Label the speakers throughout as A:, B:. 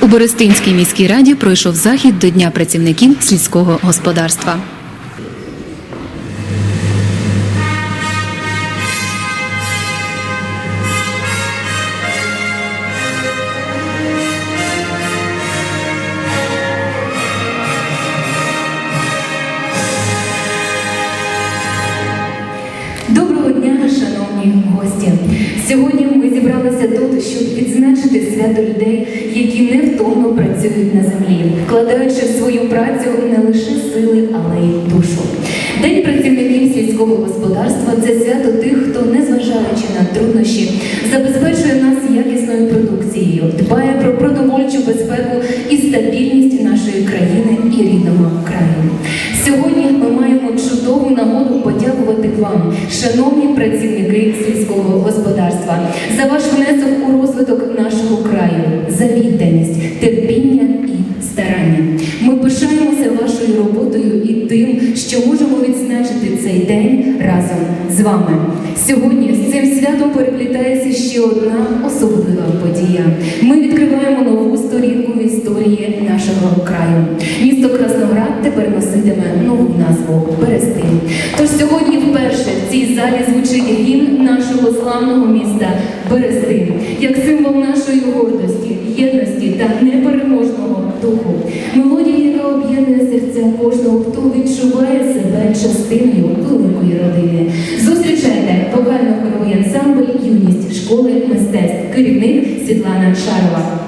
A: У Берестинській міській раді пройшов захід до Дня працівників сільського господарства.
B: Сільського господарства це свято тих, хто, незважаючи на труднощі, забезпечує нас якісною продукцією, дбає про продовольчу безпеку і стабільність нашої країни і рідного краю. Сьогодні ми маємо чудову нагоду подякувати вам, шановні працівники сільського господарства, за ваш внесок у розвиток одна особлива подія. Ми відкриваємо нову сторінку в історії нашого краю. Місто Красноград тепер носитиме нову назву Берестин. Тож сьогодні вперше в цій залі звучить гімн нашого славного міста Берестин, як символ нашої гордості, єдності та непереможного духу. Мелодія, яка об'єднує серця кожного, хто відчуває себе частиною великої родини. Зустрічайте вокально-хоровий ансамбль Юність школи керівник Світлана Шарова.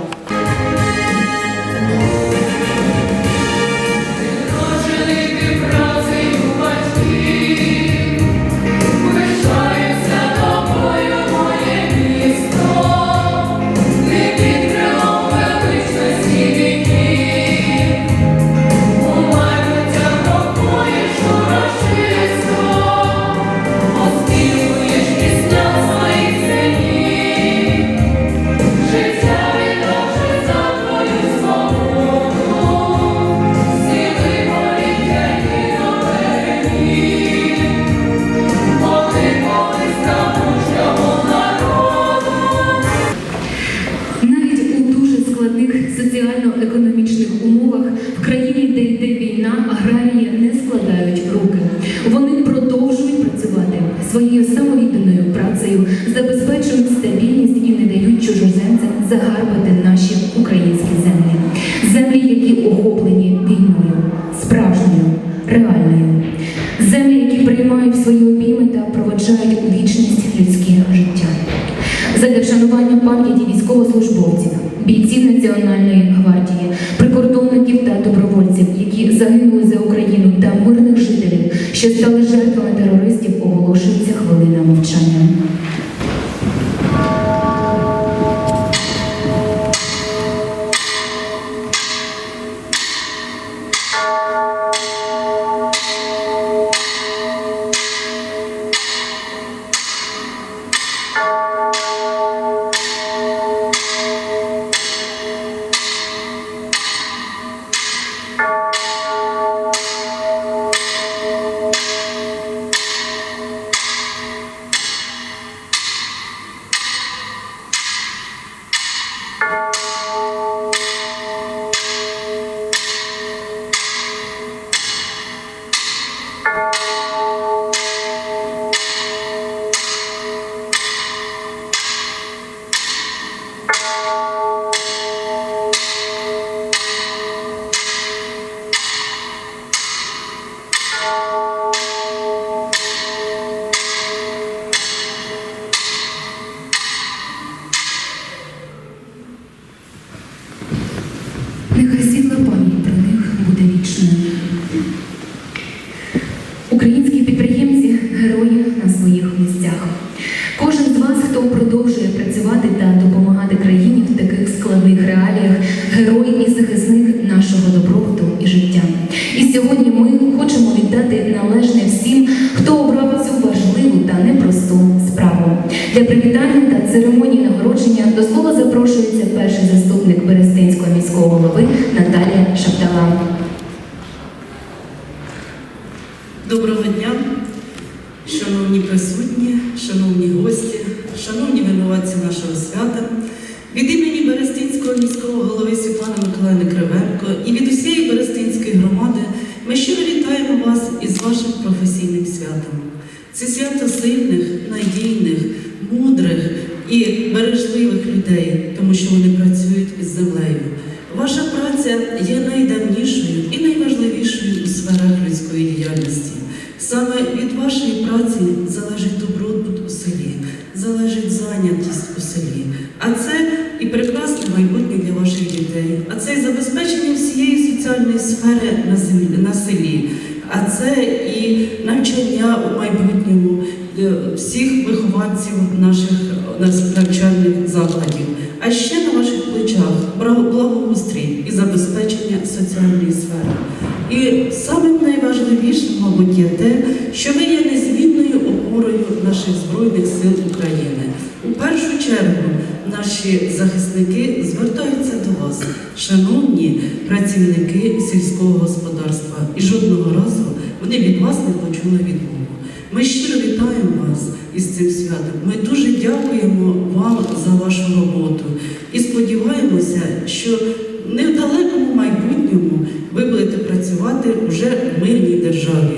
B: Складних соціально-економічних умовах в країні, де йде війна, аграрії не складають руки. Вони продовжують працювати своєю самовідданою працею, Привітання та церемонії нагородження до слова запрошується перший заступник Берестинського міського голови Наталія Шаптала.
C: Доброго дня, шановні присутні, шановні гості, шановні винуватці нашого свята. Від імені Берестинського міського голови Світлани Миколаївни Кривенко і від усієї Берестинської громади ми щиро вітаємо вас із вашим професійним святом. Це свято сильних, надійних, мудрих і бережливих людей, тому що вони працюють із землею. Ваша праця є найдавнішою і найважливішою у сферах людської діяльності. Саме від вашої праці залежить добробут у селі, залежить зайнятість у селі. А це і прекрасне майбутнє для ваших дітей, а це і забезпечення всієї соціальної сфери на землі на селі, а це і навчання у майбутньому е, всіх вихованців наших е, навчальних закладів. А ще на ваших плечах благоустрій і забезпечення соціальної сфери. І самим найважливішим, мабуть, є те, що ви є незмінною опорою наших Збройних сил України. У першу чергу наші захисники звертаються до вас, шановні працівники сільського господарства, і жодного разу вони від вас не почули відмову. Ми щиро вітаємо вас із цим святом. Ми дуже дякуємо вам за вашу роботу і сподіваємося, що недалекому майбутньому ви будете працювати вже в мирній державі.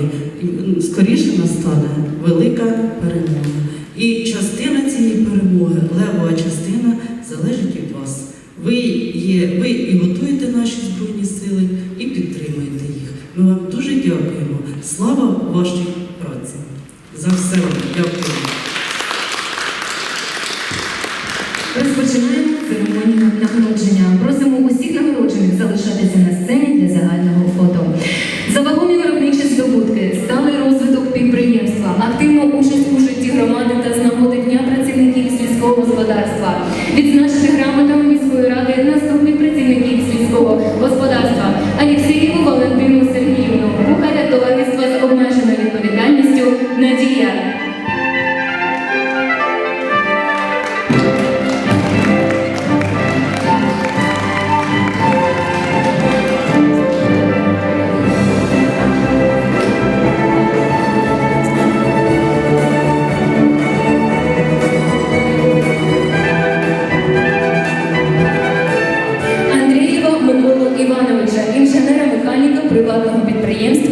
C: Скоріше настане велика перемога. І частина цієї перемоги, левова частина, залежить від вас. Ви є, ви і готуєте наші збройні сили, і підтримуєте їх. Ми вам дуже дякуємо. Слава вашій праці. За все вам дякую.
B: Господарства. Відзначити грамотами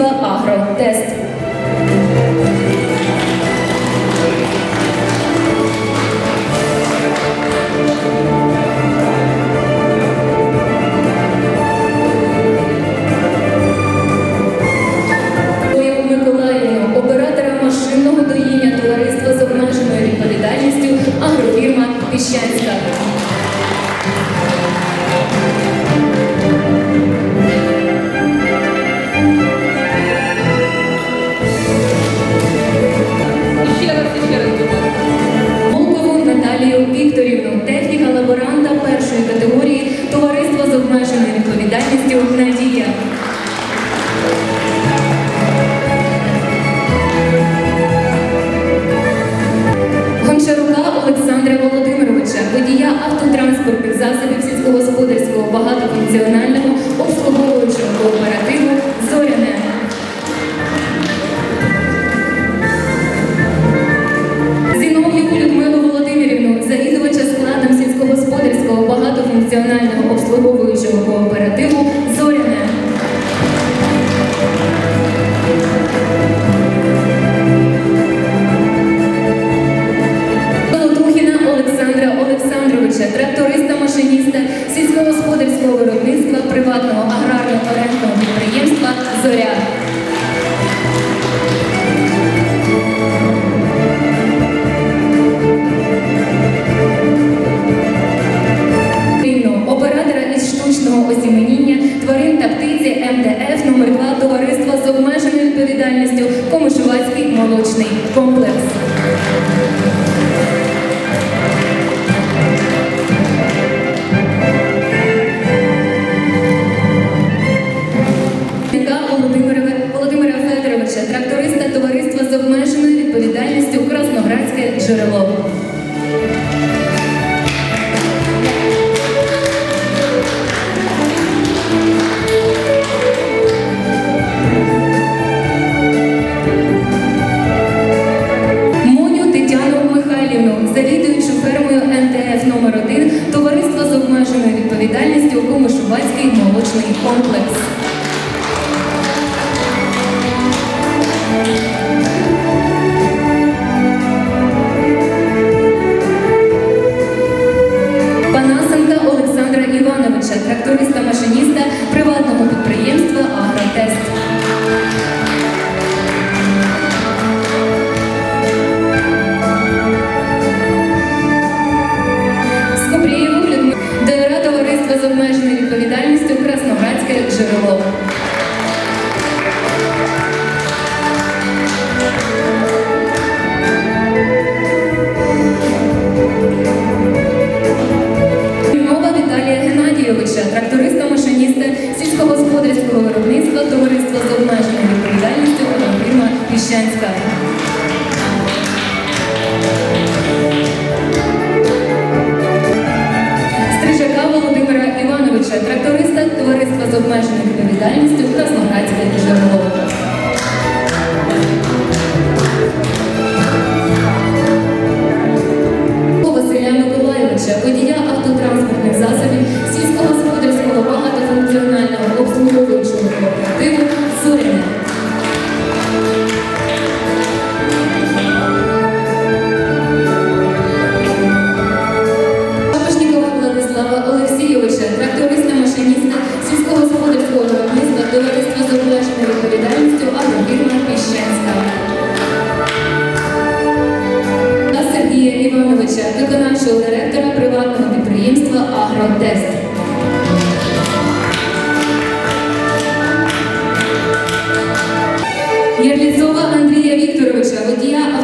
B: Агротест. complex intellectually complex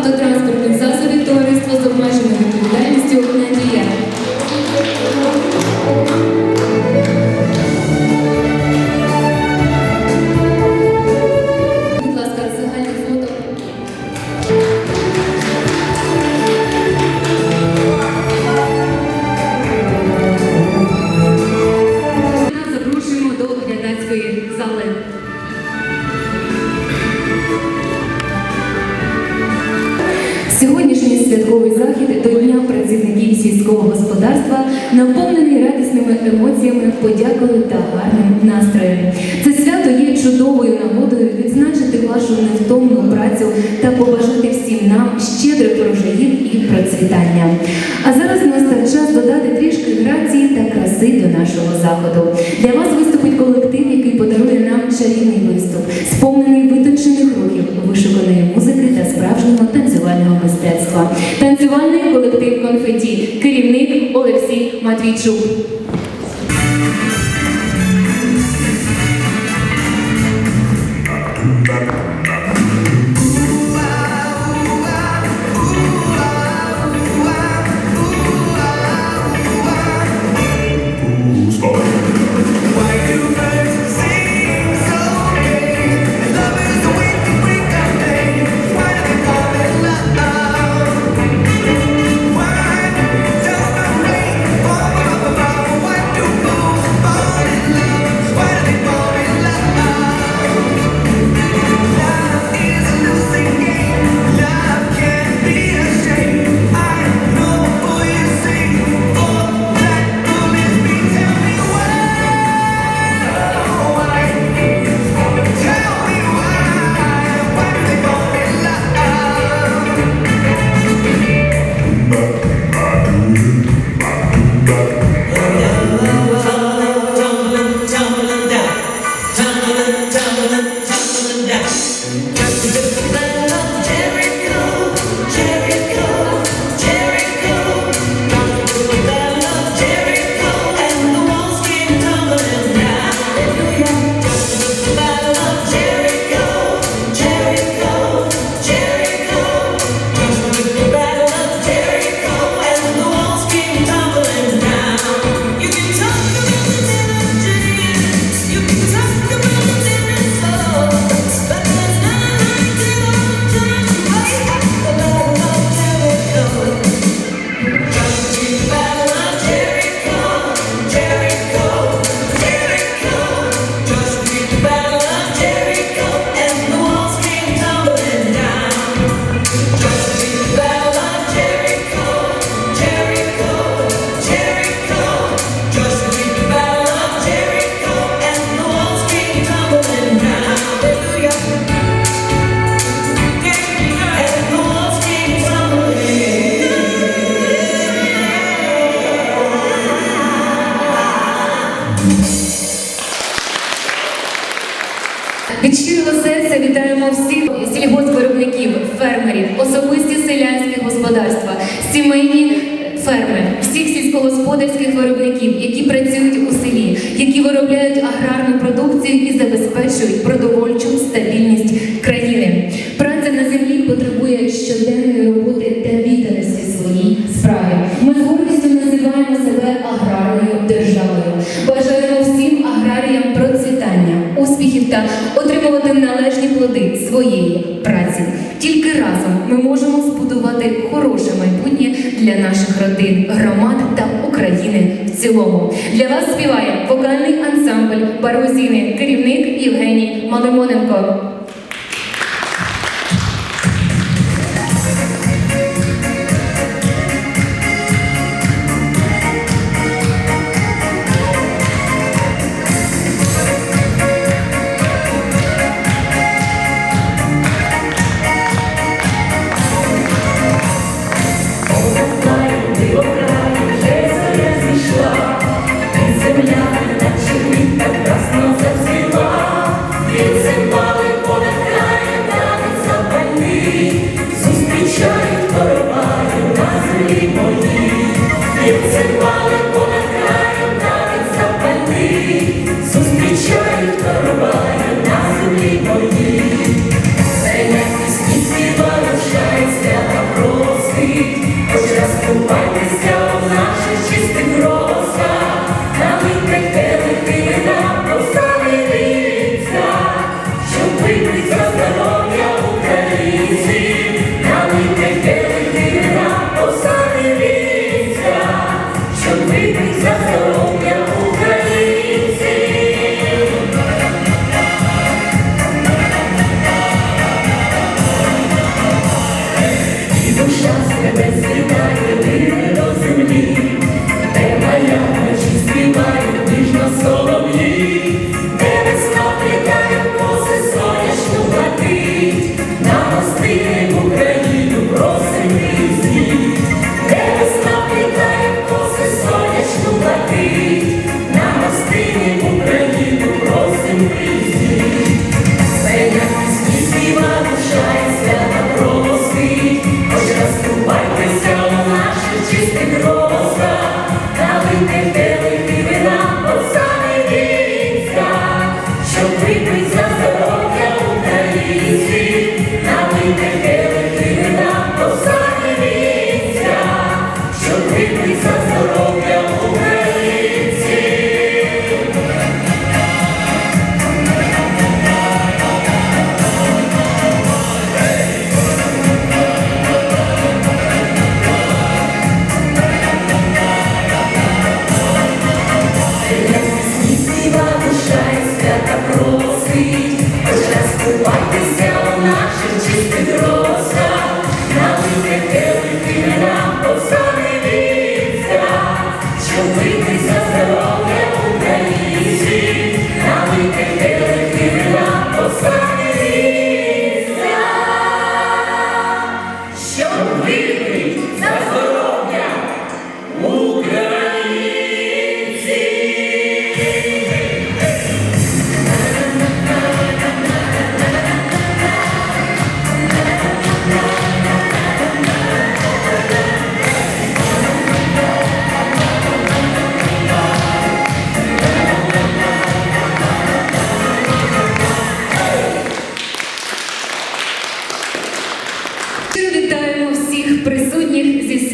B: водія автотранспортних подякою та гарним настроєм. Це свято є чудовою нагодою відзначити вашу невтомну працю та побажати всім нам щедрих врожаїв і процвітання. А зараз настав час додати трішки грації та краси до нашого заходу. Для вас виступить колектив, який подарує нам чарівний виступ, сповнений витончених рухів, вишуканої музики та справжнього танцювального мистецтва. Танцювальний колектив конфеті, керівник Олексій Матвійчук.
D: цілому. Для вас співає вокальний ансамбль Барузіни, керівник Євгеній Малимоненко.
E: Full speed, but
D: you're just too white to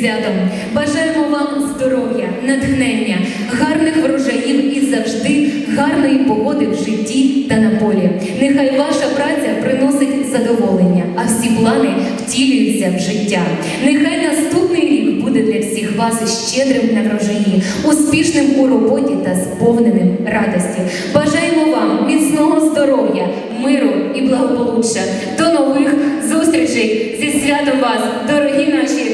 D: святом. Бажаємо вам здоров'я, натхнення, гарних врожаїв і завжди гарної погоди в житті та на полі. Нехай ваша праця приносить задоволення, а всі плани втілюються в життя. Нехай наступний рік буде для всіх вас щедрим на врожаї, успішним у роботі та сповненим радості. Бажаємо вам міцного здоров'я, миру і благополуччя. До нових зустрічей зі святом вас, дорогі наші.